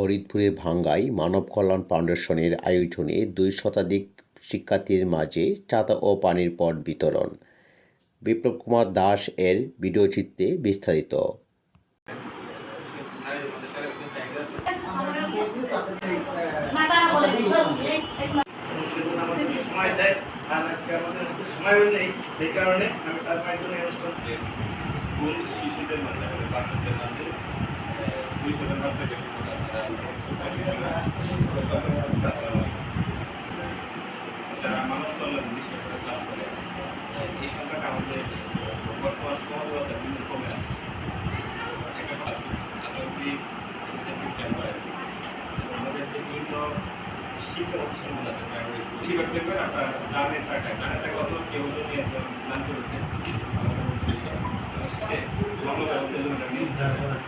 ফরিদপুরে ভাঙ্গায় মানব কল্যাণ ফাউন্ডেশনের আয়োজনে দুই শতাধিক শিক্ষার্থীর মাঝে চাঁদা ও পানির পট বিতরণ বিপ্লব কুমার দাস এর ভিডিওচিত্রে বিস্তারিত সময় দেয় আর আজকে আমাদের হাতে সময়ও নেই সেই কারণে আমি তার মাধ্যমে অনুষ্ঠান স্কুল শিশুদের মাঝে বাচ্চাদের মাঝে যারা মানব কল্যাণ বিষয় করে করে এই সংখ্যাটা আমাদের বর্তমান সমাজ ব্যবস্থা বিভিন্ন কমে আসছে একটা ক্যাম্প হয় আমাদের যে বিভিন্ন শিক্ষা অনুষ্ঠানগুলো আছে প্রাইমারি স্কুল শিক্ষা দেখবেন আপনার দানের টাকায় দানের টাকা অত কেউ যদি দান করেছেন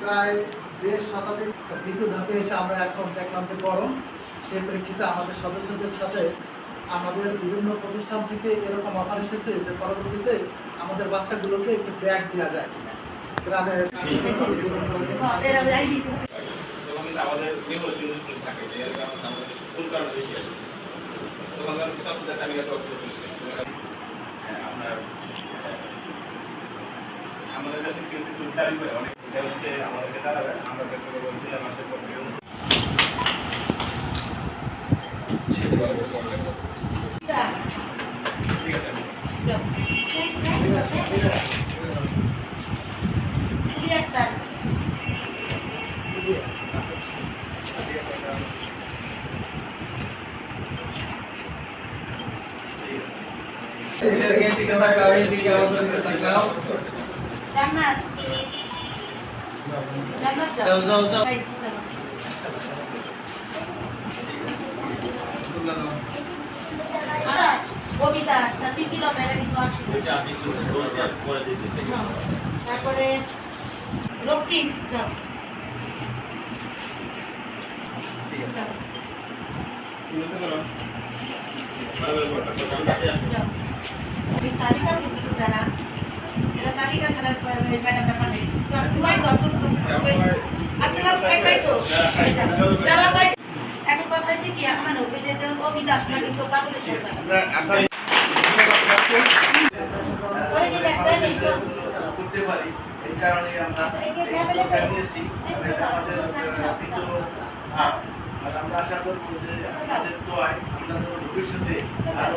প্রায় দেড় শতাধিক ঋতু ধাপে এসে আমরা এখন দেখলাম যে গরম সেই প্রেক্ষিতে আমাদের সদস্যদের সাথে আমাদের বিভিন্ন প্রতিষ্ঠান থেকে এরকম অফার এসেছে যে পরবর্তীতে আমাদের বাচ্চাগুলোকে একটু ব্যাগ দেওয়া যায় কিনা। গ্রামে তখন কিন্তু আমাদের আমাদের আমাদের কাছে কেউ কিছু দাবি করে অনেক এটা হচ্ছে আমাদেরকে দাঁড়াবে আমরা চেষ্টা করব জুলাই মাসের পর থেকে ঠিক আছে কবিতা তুই কি লবে কিন্তু আসি তারপরে রক্তিম যাও। তালিকা যারা এখন কথা হচ্ছে কি, আমার অভিযোগ কবিতা আসলে কিন্তু কাপড়ের সরকার তো করতে পারি এই কারণে আমরা নিয়েছি আমাদের আমরা আশা করব যে আমাদের দোয়ায় আমরা ভবিষ্যতে আরও